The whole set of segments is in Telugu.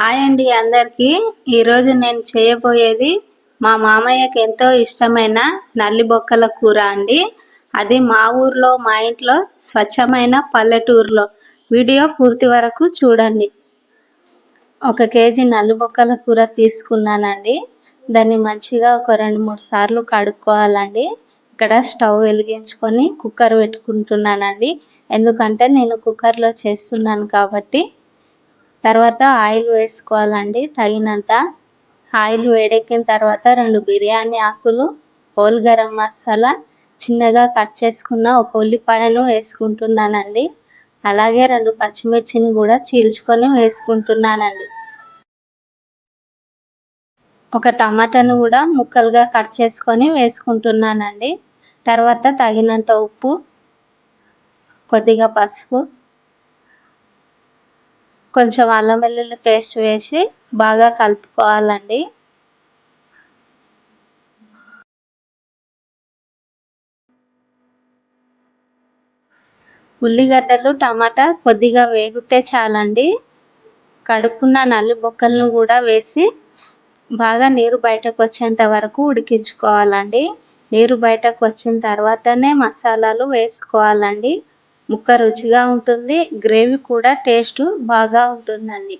హాయ్ అండి అందరికీ. ఈరోజు నేను చేయబోయేది మా మామయ్యకి ఎంతో ఇష్టమైన నల్లి బొక్కల కూర అండి. అది మా ఊర్లో మా ఇంట్లో స్వచ్ఛమైన పల్లెటూరులో. వీడియో పూర్తి వరకు చూడండి. ఒక కేజీ నల్లి బొక్కల కూర తీసుకున్నానండి. దాన్ని మంచిగా ఒక రెండు మూడు సార్లు కడుక్కోవాలండి. ఇక్కడ స్టవ్ వెలిగించుకొని కుక్కర్ పెట్టుకుంటున్నానండి. ఎందుకంటే నేను కుక్కర్లో చేస్తున్నాను కాబట్టి తర్వాత ఆయిల్ వేసుకోవాలండి. తగినంత ఆయిల్ వేడెక్కిన తర్వాత రెండు బిర్యానీ ఆకులు హోల్ గరం మసాలా చిన్నగా కట్ చేసుకున్న ఒక ఉల్లిపాయను వేసుకుంటున్నానండి. అలాగే రెండు పచ్చిమిర్చిని కూడా చీల్చుకొని వేసుకుంటున్నానండి. ఒక టమాటాను కూడా ముక్కలుగా కట్ చేసుకొని వేసుకుంటున్నానండి. తర్వాత తగినంత ఉప్పు కొద్దిగా పసుపు కొంచెం అల్లం వెల్లుల్లి పేస్ట్ వేసి బాగా కలుపుకోవాలండి. ఉల్లిగడ్డలు టమాటా కొద్దిగా వేగితే చాలండి. కడుక్కున్న నల్లి బొక్కలను కూడా వేసి బాగా నీరు బయటకు వచ్చేంత వరకు ఉడికించుకోవాలండి. నీరు బయటకు వచ్చిన తర్వాతనే మసాలాలు వేసుకోవాలండి. ముక్క రుచిగా ఉంటుంది గ్రేవీ కూడా టేస్ట్ బాగా ఉంటుందండి.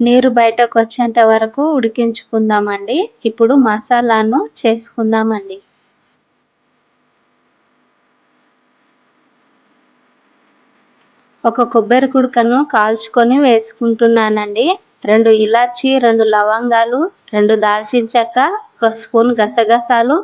నీరు బయటకు వచ్చేంత వరకు ఉడికించుకుందామండి. ఇప్పుడు మసాలాను చేసుకుందామండి. ఒక కొబ్బరి కుడకను కాల్చుకొని వేసుకుంటున్నానండి. రెండు ఇలాచి రెండు లవంగాలు రెండు దాల్చిన చెక్క ఒక స్పూన్ గసగసాలు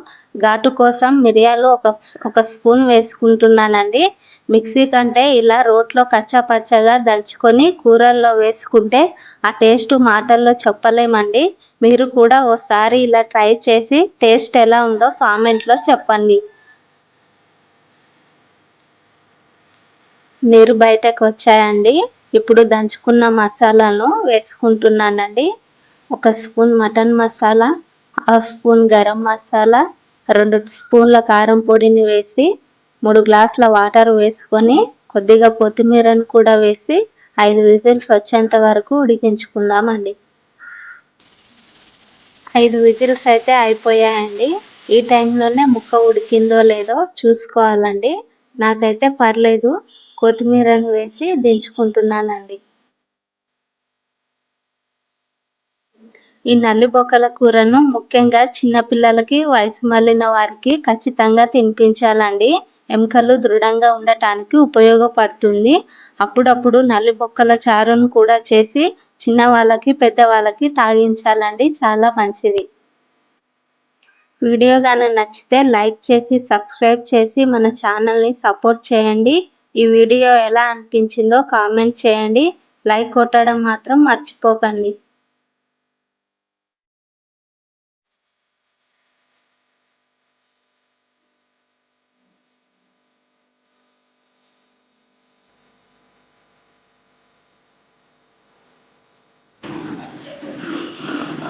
ఘాటు కోసం మిరియాలు ఒక ఒక స్పూన్ వేసుకుంటున్నానండి. మిక్సీ కంటే ఇలా రోట్లో కచ్చా పచ్చగా దంచుకొని కూరల్లో వేసుకుంటే ఆ టేస్ట్ మాటల్లో చెప్పలేమండి. మీరు కూడా ఓసారి ఇలా ట్రై చేసి టేస్ట్ ఎలా ఉందో కామెంట్లో చెప్పండి. నీరు బయటకు వచ్చాయండి. ఇప్పుడు దంచుకున్న మసాలాను వేసుకుంటున్నానండి. ఒక spoon mutton masala half spoon garam masala రెండు స్పూన్ల కారం పొడిని వేసి మూడు గ్లాసుల వాటర్ వేసుకొని కొద్దిగా కొత్తిమీరను కూడా వేసి ఐదు విజిల్స్ వచ్చేంత వరకు ఉడికించుకుందామండి. ఐదు విజిల్స్ అయితే అయిపోయాయండి. ఈ టైంలోనే ముక్క ఉడికిందో లేదో చూసుకోవాలండి. నాకైతే పర్లేదు. కొత్తిమీరను వేసి దించుకుంటున్నానండి. ఈ నల్లి బొక్కల కూరను ముఖ్యంగా చిన్నపిల్లలకి వయసు మళ్ళిన వారికి ఖచ్చితంగా తినిపించాలండి. ఎముకలు దృఢంగా ఉండటానికి ఉపయోగపడుతుంది. అప్పుడప్పుడు నల్లి బొక్కల చారును కూడా చేసి చిన్న వాళ్ళకి పెద్దవాళ్ళకి తాగించాలండి. చాలా మంచిది. వీడియో కానీ నచ్చితే లైక్ చేసి సబ్స్క్రైబ్ చేసి మన ఛానల్ని సపోర్ట్ చేయండి. ఈ వీడియో ఎలా అనిపించిందో కామెంట్ చేయండి. లైక్ కొట్టడం మాత్రం మర్చిపోకండి.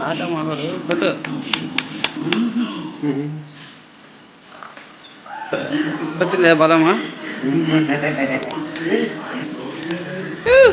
ada malah betul. Betul ya balam ha? Huh?